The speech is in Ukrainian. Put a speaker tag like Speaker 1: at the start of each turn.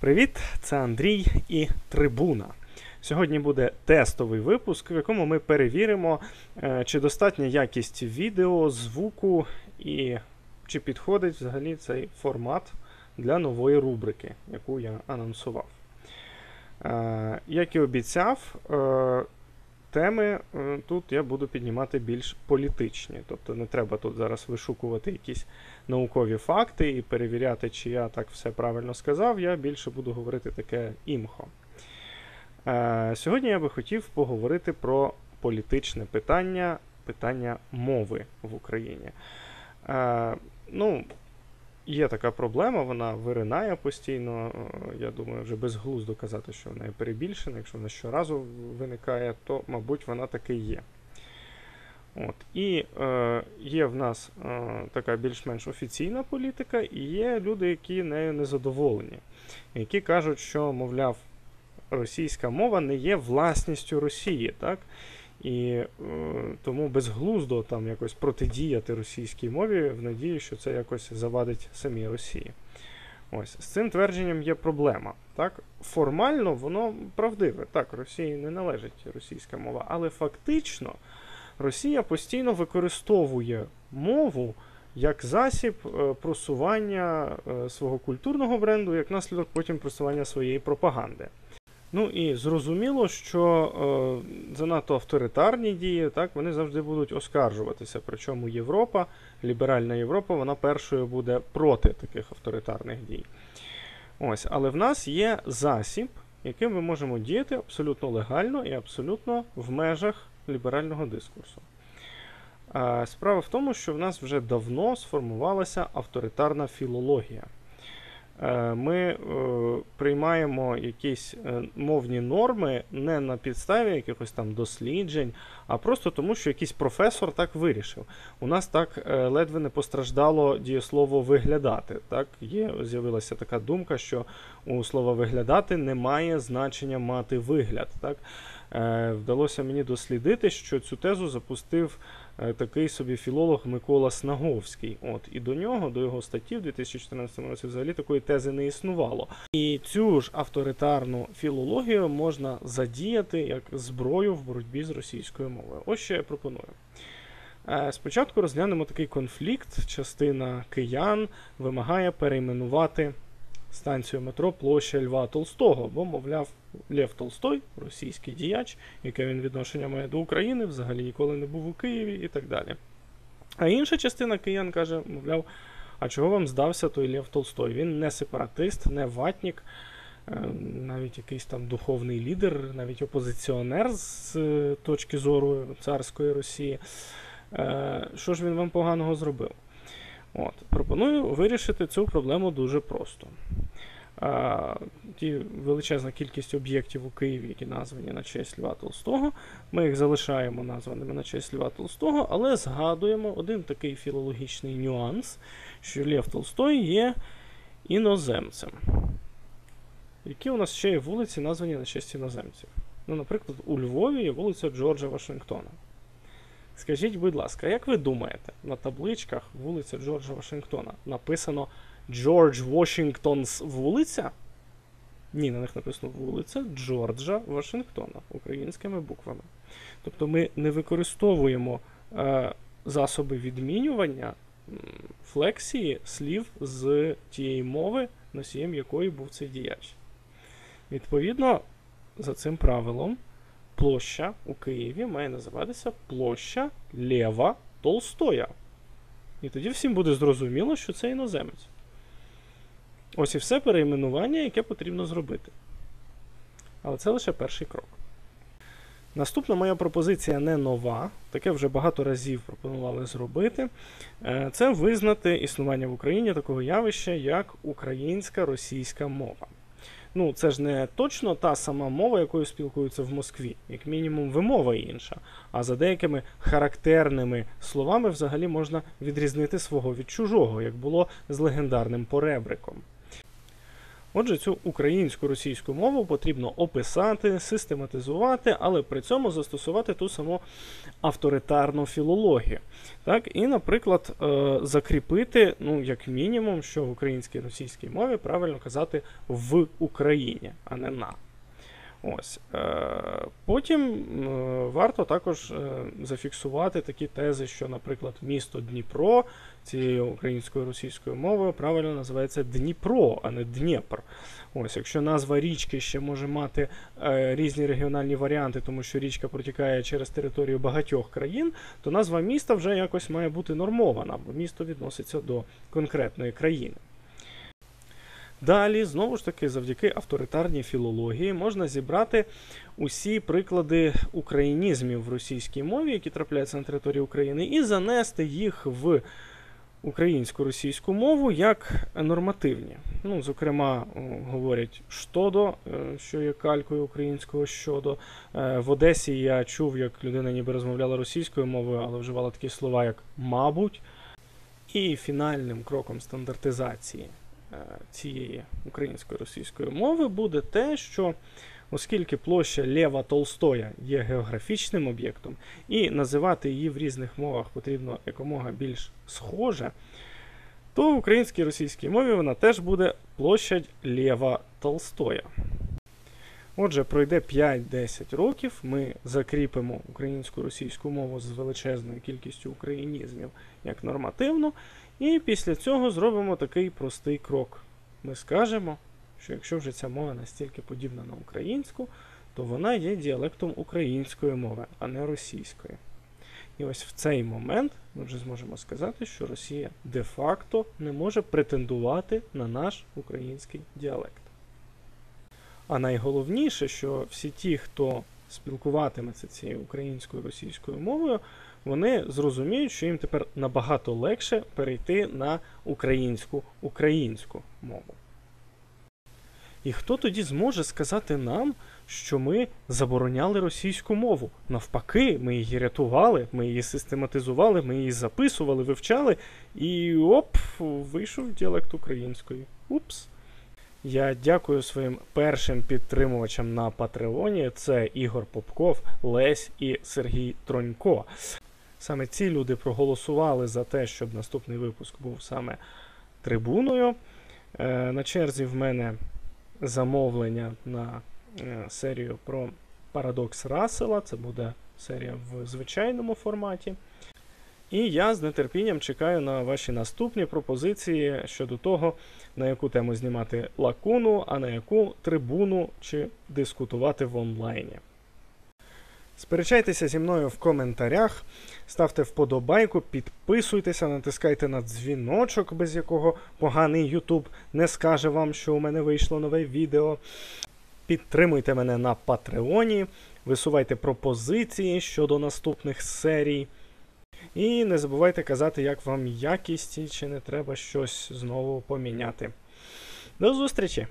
Speaker 1: Привіт, це Андрій і Трибуна. Сьогодні буде тестовий випуск, в якому ми перевіримо, е, чи достатня якість відео, звуку і чи підходить взагалі цей формат для нової рубрики, яку я анонсував. Е, Як і обіцяв, е, теми е, тут я буду піднімати більш політичні. Тобто не треба тут зараз вишукувати якісь наукові факти і перевіряти, чи я так все правильно сказав. Я більше буду говорити таке імхо. Е, Сьогодні я би хотів поговорити про політичне питання, питання мови в Україні. Е, Ну, Є така проблема, вона виринає постійно. Е, Я думаю, вже безглуздо казати, що вона є перебільшена. Якщо вона щоразу виникає, то, мабуть, вона таки є. От. І е, є в нас е, така більш-менш офіційна політика, і є люди, які нею незадоволені, які кажуть, що, мовляв, російська мова не є власністю Росії, так? І е, тому безглуздо там якось протидіяти російській мові в надії, що це якось завадить самій Росії. Ось з цим твердженням є проблема. Так, формально воно правдиве. Так, Росії не належить російська мова, але фактично Росія постійно використовує мову як засіб е, просування е, свого культурного бренду, як наслідок потім просування своєї пропаганди. Ну і зрозуміло, що е, занадто авторитарні дії, так, вони завжди будуть оскаржуватися. Причому Європа, ліберальна Європа, вона першою буде проти таких авторитарних дій. Ось, але в нас є засіб, яким ми можемо діяти абсолютно легально і абсолютно в межах ліберального дискурсу. Е, справа в тому, що в нас вже давно сформувалася авторитарна філологія. Е, Ми е, приймаємо якісь е, мовні норми не на підставі якихось там досліджень, а просто тому, що якийсь професор так вирішив. У нас так ледве не постраждало дієслово виглядати. Так є з'явилася така думка, що у слова виглядати немає значення мати вигляд. Так вдалося мені дослідити, що цю тезу запустив е, такий собі філолог Микола Снаговський. От і до нього, до його статті в 2014 році, взагалі такої тези не існувало. І цю ж авторитарну філологію можна задіяти як зброю в боротьбі з російською мовою. Ось що я пропоную. Е, Спочатку розглянемо такий конфлікт. Частина киян вимагає перейменувати станцію метро площа Льва Толстого, бо, мовляв, Лев Толстой, російський діяч, яке він відношення має до України, взагалі ніколи не був у Києві і так далі. А інша частина киян каже, мовляв, а чого вам здався той Лев Толстой? Він не сепаратист, не ватнік, е, навіть якийсь там духовний лідер, навіть опозиціонер з е, точки зору царської Росії. Е, Що ж він вам поганого зробив? От, Пропоную вирішити цю проблему дуже просто. А, ті величезна кількість об'єктів у Києві, які названі на честь Льва Толстого. Ми їх залишаємо названими на честь Льва Толстого, але згадуємо один такий філологічний нюанс, що Лев Толстой є іноземцем. Які у нас ще є вулиці, названі на честь іноземців? Ну, наприклад, у Львові є вулиця Джорджа Вашингтона. Скажіть, будь ласка, як ви думаєте, на табличках вулиця Джорджа Вашингтона написано Джордж Вашингтонс вулиця? Ні, на них написано вулиця Джорджа Вашингтона українськими буквами. Тобто ми не використовуємо е, засоби відмінювання флексії слів з тієї мови, носієм якої був цей діяч. Відповідно, за цим правилом площа у Києві має називатися площа Лева Толстоя. І тоді всім буде зрозуміло, що це іноземець. Ось і все перейменування, яке потрібно зробити. Але це лише перший крок. Наступна моя пропозиція не нова, таке вже багато разів пропонували зробити. Е, Це визнати існування в Україні такого явища, як українська російська мова. Ну, це ж не точно та сама мова, якою спілкуються в Москві, як мінімум, вимова інша. А за деякими характерними словами взагалі можна відрізнити свого від чужого, як було з легендарним поребриком. Отже, цю українську російську мову потрібно описати, систематизувати, але при цьому застосувати ту саму авторитарну філологію. Так, І, наприклад, е, закріпити, ну, як мінімум, що в українській російській мові правильно казати в Україні, а не на. Ось. Е, потім е, варто також е, зафіксувати такі тези, що, наприклад, місто Дніпро цією українською російською мовою правильно називається Дніпро, а не Дніпр. Ось, Якщо назва річки ще може мати різні регіональні варіанти, тому що річка протікає через територію багатьох країн, то назва міста вже якось має бути нормована, бо місто відноситься до конкретної країни. Далі, знову ж таки, завдяки авторитарній філології можна зібрати усі приклади українізмів в російській мові, які трапляються на території України, і занести їх в українську російську мову як нормативні. Ну, Зокрема, говорять «штодо», е, що є калькою українського щодо. Е, в Одесі я чув, як людина ніби розмовляла російською мовою, але вживала такі слова, як мабуть. І фінальним кроком стандартизації. Е, цієї української російської мови буде те, що оскільки площа Лєва Толстоя є географічним об'єктом, і називати її в різних мовах потрібно якомога більш схоже, то в українській російській мові вона теж буде площадь Лєва Толстоя. Отже, пройде 5-10 років, ми закріпимо українську російську мову з величезною кількістю українізмів як нормативну, і після цього зробимо такий простий крок. Ми скажемо, що якщо вже ця мова настільки подібна на українську, то вона є діалектом української мови, а не російської. І ось в цей момент ми вже зможемо сказати, що Росія де-факто не може претендувати на наш український діалект. А найголовніше, що всі ті, хто спілкуватиметься цією українською російською мовою, вони зрозуміють, що їм тепер набагато легше перейти на українську українську мову. І хто тоді зможе сказати нам, що ми забороняли російську мову? Навпаки, ми її рятували, ми її систематизували, ми її записували, вивчали, і оп, вийшов діалект української. Упс. Я дякую своїм першим підтримувачам на Патреоні. Це Ігор Попков, Лесь і Сергій Тронько. Саме ці люди проголосували за те, щоб наступний випуск був саме трибуною. Е, на черзі в мене замовлення на е, серію про парадокс Рассела. Це буде серія в звичайному форматі. І я з нетерпінням чекаю на ваші наступні пропозиції щодо того, на яку тему знімати лакуну, а на яку трибуну чи дискутувати в онлайні. Сперечайтеся зі мною в коментарях, ставте вподобайку, підписуйтеся, натискайте на дзвіночок, без якого поганий YouTube не скаже вам, що у мене вийшло нове відео. Підтримуйте мене на Патреоні, висувайте пропозиції щодо наступних серій. І не забувайте казати, як вам якість чи не треба щось знову поміняти. До зустрічі!